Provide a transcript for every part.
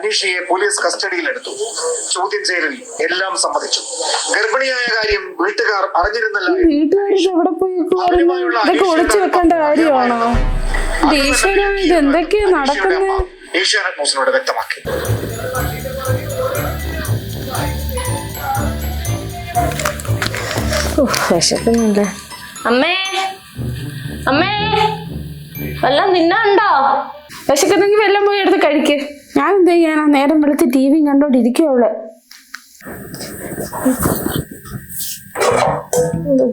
അനീഷയെ police കസ്റ്റഡിയിലെടുത്തു. ചോദ്യം ചെയ്യലിൽ എല്ലാം സമ്മതിച്ചു. ഗർഭിണിയായ കാര്യം വീട്ടുകാർ അറിഞ്ഞിരുന്നില്ല ഏഷ്യാനെറ്റ് ന്യൂസിനോട് വ്യക്തമാക്കി. വിശക്കുന്നുണ്ട്. അമ്മേ അമ്മേ വല്ലതും തിന്നാണ്ടോ വിശക്കുന്നെങ്കിൽ വെല്ലം പോയി എടുത്ത് കഴിക്ക്. ഞാൻ എന്ത് ചെയ്യാനാ? നേരം വെളുത്ത് ടി വിയും കണ്ടോണ്ടിരിക്കുള്ളു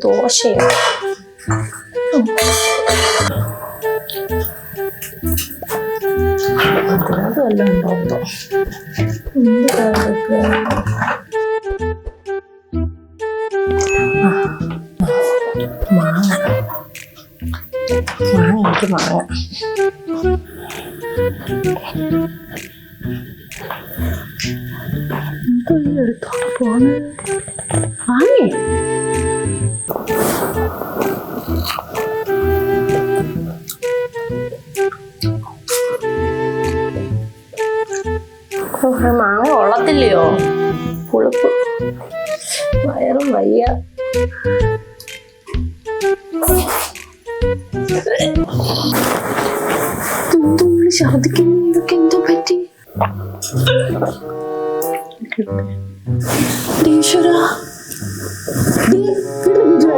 ദോശയോ? മാങ്ങ എനിക്ക് മാങ്ങ. പോണ് വാങ്ങി. മാങ്ങ കൊള്ളത്തില്ലയോ? പുളിപ്പ്. വയറും വയ്യ. എന്തോ ഛർദിക്കുന്നു ഇതൊക്കെ എന്തോ പറ്റി?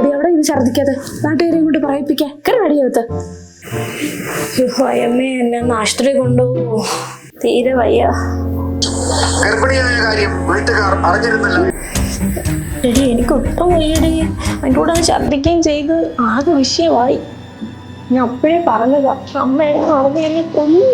അവിടെ ഇത് ഛർദിക്കാതെ നാട്ടുകാരെയും കൊണ്ട് പറയിപ്പിക്കാൻ കയറി അടിയകത്ത് ഭയമേ എന്നെ ഒന്ന് ആശുപത്രി കൊണ്ടുപോകോ തീരെ വയ്യ. ഗർഭിണിയായ കാര്യം വീട്ടുകാർ അറിഞ്ഞിരുന്നില്ല. എടി എനിക്ക് ഒട്ടും വയ്യടി. അതിന്റെ കൂടെ അത് ഛർദ്ദിക്കുകയും ചെയ്ത് ആകെ വിഷയമായി. ഞാൻ അപ്പോഴേ പറഞ്ഞതാ. അമ്മ എന്നെ അറിഞ്ഞ് എന്നെ കൊന്നു.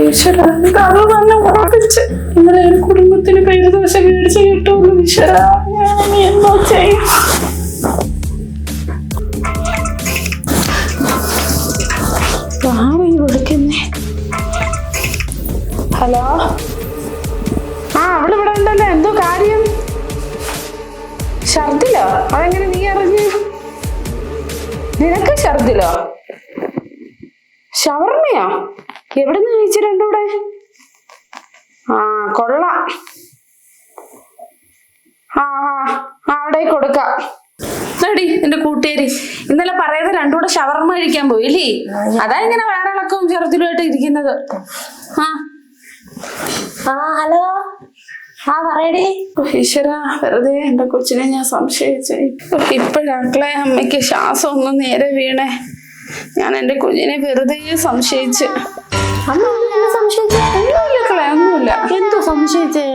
ഈശ്വര കഥ തന്നെ ഉറപ്പിച്ച് ഒരു കുടുംബത്തിന് പേര് ദോശ മേടിച്ച് കിട്ടുള്ളൂ ഈശ്വര. ഞാൻ എന്തോ ചെയ്യും. ഈ വിളിക്കുന്നേ. ഹലോ? ആ അവൾ ഇവിടെ ഉണ്ടല്ലോ. എന്തോ കാര്യം? ഛർദിലോ അതെങ്ങനെ നീ അറിഞ്ഞു? നിനക്ക് ഛർദിലോ ഷവർമ്മയോ? എവിടെ നിന്ന് കഴിച്ചു രണ്ടൂടെ ആ കൊള്ള. ആ അവിടെ കൊടുക്കാം. ടി എന്റെ കൂട്ടുകാരി ഇന്നലെ പറയാതെ രണ്ടുകൂടെ ഷവർമ്മ കഴിക്കാൻ പോയി ഇല്ലേ അതാ ഇങ്ങനെ വേറെ ഇളക്കവും ചെറുതിലുമായിട്ട് ഇരിക്കുന്നത്. ആ. ആ ഹലോ. ആ പറയടി. ഈശ്വര വെറുതെ എന്റെ കൊച്ചിനെ ഞാൻ സംശയിച്ചു ഇപ്പോഴാക്കളെ അമ്മയ്ക്ക് ശ്വാസം ഒന്നും നേരെ വീണേ. ഞാൻ എന്റെ കുഞ്ഞിനെ വെറുതെ സംശയിച്ച് സംശയിച്ചേ ഒന്നുമില്ല ക്കളെ ഒന്നുമില്ല. എന്തോ സംശയിച്ചേ?